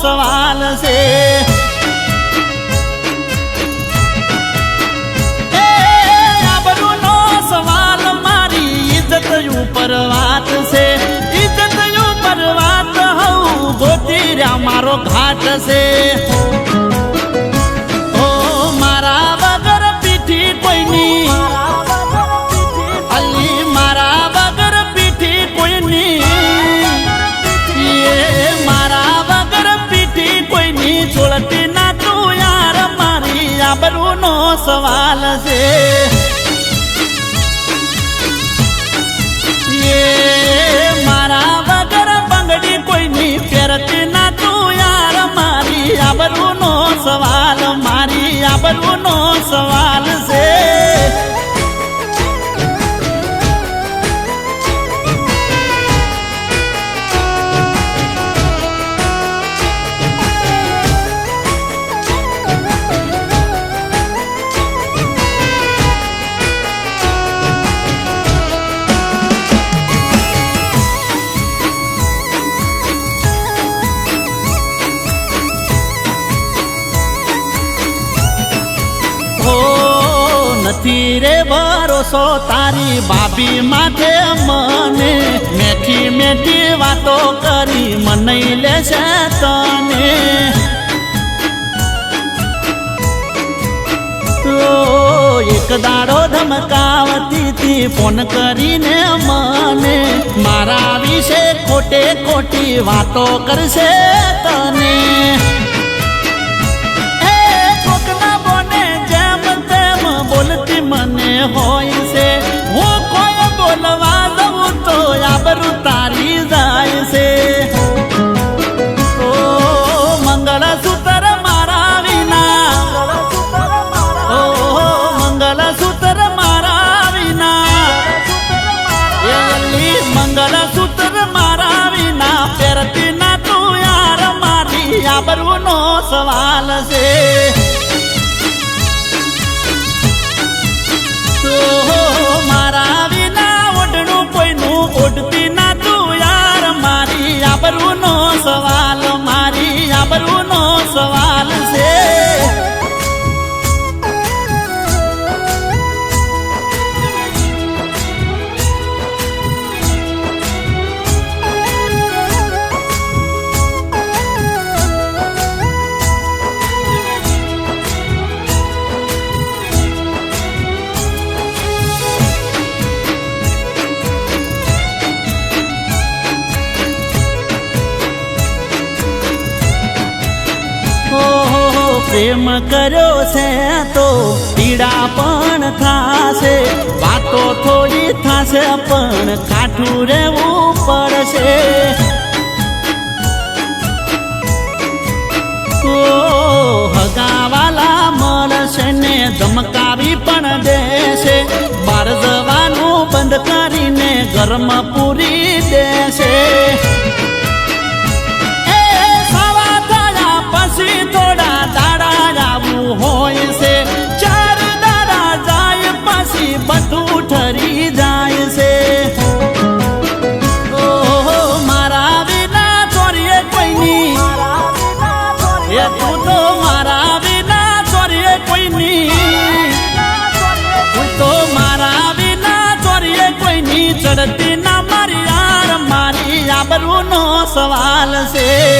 સવાલ છે સવાલ મારી ઇજ્જત ઉપર વાત છે ઇજ્જત ઉપર વાત હઉ ગોતી રહ્યા મારો ઘાટ છે સવાલ છે એ મારા વગર બંગડી કોઈની પહેરતી ના તું યાર મારી આબરૂનો સવાલ મારી આબરૂનો સવાલ નથી રે ભરોસો તારી ભાભી માથે મને. મેઠી મેઠી વાતો કરી મને લેશે તને. એક દાડો ધમકાવતી ફોન કરીને મને. મારા વિશે ખોટે ખોટી વાતો કરશે તને. હોય છે. હું કોઈ બોલવા દઉં તો આબરું તારી જાય છે. ઓ, મંગળસૂત્ર મારા વિના. ઓ, મંગળસૂત્ર મારા વિના. એ મંગળસૂત્ર મારા વિના પહેરતી ના તું યાર. મારી આબરૂનો સવાલ છે. પ્રેમ કર્યો છે તો પીડા પણ થાશે. વાતો થોડી થાશે, પણ કાઠું રહેવું પડશે. હગાવાલા મળશે ને ધમકાવી પણ દેશે. બાર જવાનું બંધ કરીને ગરમ પૂરી દેશે. બધું ઠરી જાય છે. ઓહો, મારા વિના ચોરીએ કોઈની. એ તું મારા વિના ચોરીએ કોઈની. તો મારા વિના ચોરીએ કોઈની. ચડતી ના મારી યાર, મારી આબરૂનો સવાલ છે.